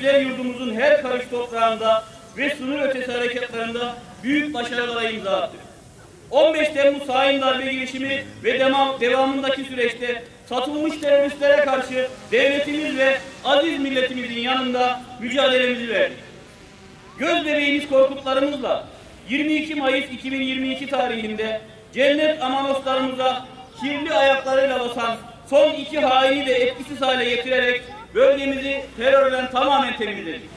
güzel yurdumuzun her karış toprağında ve sınır ötesi harekatlarında büyük başarılara imza attık. 15 Temmuz hain darbe girişimi ve devam, devamındaki süreçte satılmış teröristlere karşı devletimiz ve aziz milletimizin yanında mücadelemizi verdik. Göz bebeğimiz korkutlarımızla 22 Mayıs 2022 tarihinde cennet amanoslarımıza kirli ayaklarıyla basan son iki haini de etkisiz hale getirerek bölgemizi terörden tamamen temizledik.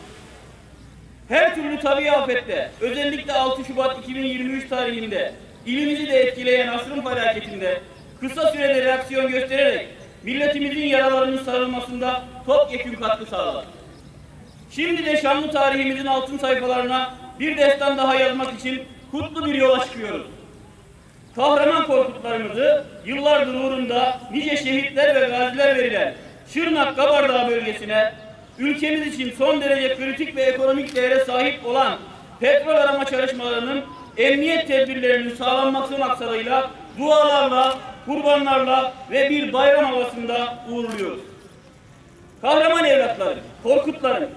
Her türlü tabii afette, özellikle 6 Şubat 2023 tarihinde ilimizi de etkileyen asrın felaketinde kısa sürede reaksiyon göstererek milletimizin yaralarının sarılmasında topyekun katkı sağladık. Şimdi de şanlı tarihimizin altın sayfalarına bir destan daha yazmak için kutlu bir yola çıkıyoruz. Kahraman korkutlarımızı yıllardır uğrunda nice şehitler ve gaziler verilen Şırnak Kabardağ bölgesine ülkemiz için son derece kritik ve ekonomik değere sahip olan petrol arama çalışmalarının emniyet tedbirlerinin sağlanması maksadıyla dualarla, kurbanlarla ve bir bayram havasında uğurluyoruz. Kahraman evlatlarım, korkutlarım,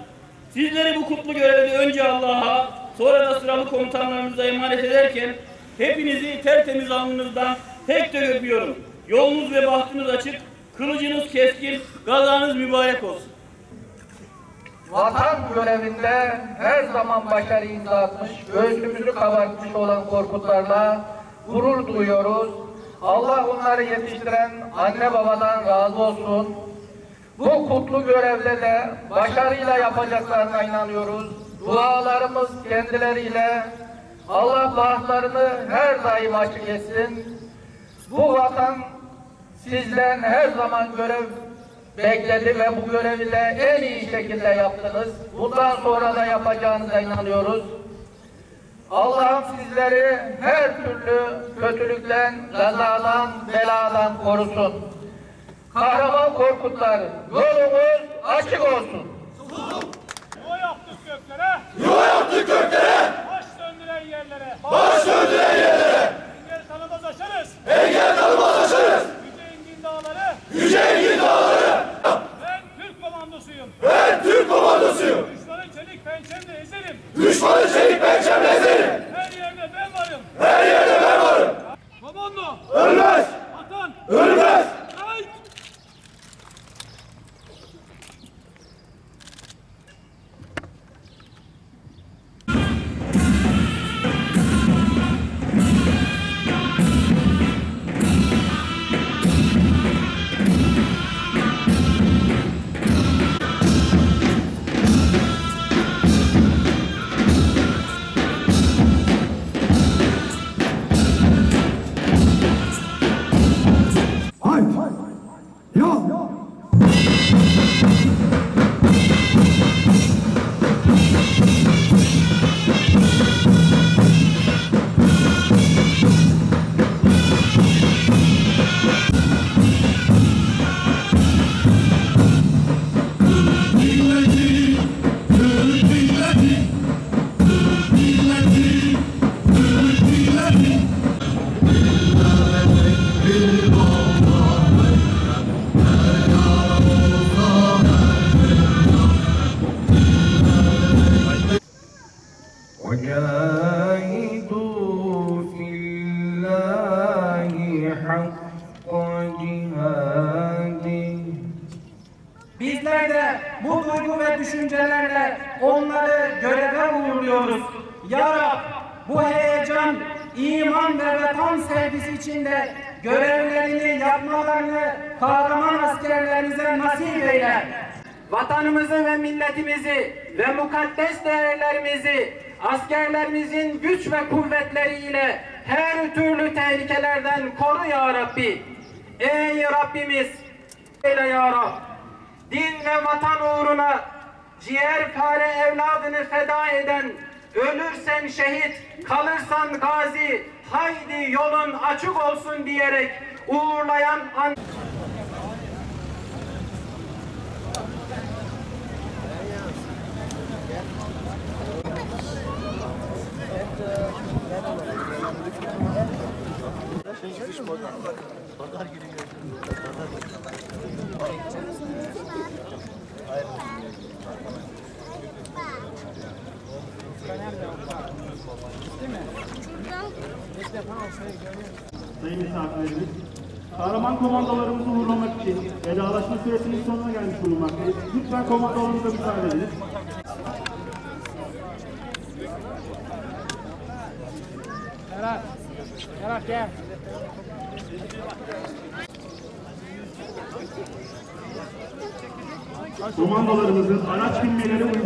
sizleri bu kutlu görevde önce Allah'a, sonra da sıralı komutanlarınıza emanet ederken hepinizi tertemiz alnınızdan tek tek öpüyorum. Yolunuz ve bahtınız açık, kılıcınız keskin, gazanız mübarek olsun. Vatan görevinde her zaman başarı imza atmış, göğsümüzü kabartmış olan korkutlarla gurur duyuyoruz. Allah onları yetiştiren anne babadan razı olsun. Bu kutlu görevde de başarıyla yapacaklarına inanıyoruz. Dualarımız kendileriyle Allah bahtlarını her daim açık etsin. Bu vatan sizden her zaman görev bekledi ve bu görevi de en iyi şekilde yaptınız. Bundan sonra da yapacağınıza inanıyoruz. Allah'ım sizleri her türlü kötülükten, kazadan, beladan korusun. Kahraman Korkutlar, yolumuz açık olsun. Düşüncelerle onları göreve uğurluyoruz. Ya Rab bu heyecan, iman ve vatan sevgisi içinde görevlerini yapmalarını kahraman askerlerimize nasip eyle. Vatanımızı ve milletimizi ve mukaddes değerlerimizi askerlerimizin güç ve kuvvetleriyle her türlü tehlikelerden koru ya Rabbi. Ey Rabbimiz eyle ya Rab. Din ve vatan uğruna ciğerpare evladını feda eden, ölürsen şehit, kalırsan gazi, haydi yolun açık olsun diyerek uğurlayan an... Pazar günü görüşürüz. Pazar günü. Hayır. Sayın misafirlerimiz, kahraman komandolarımızı uğurlamak için vedalaşma süresinin sonuna gelmiş bulunmaktayız. Lütfen komandolarımıza müsaade ediniz. Berat, Berat gel. Thank you. Komandolarımızın araç binmeleri uygun.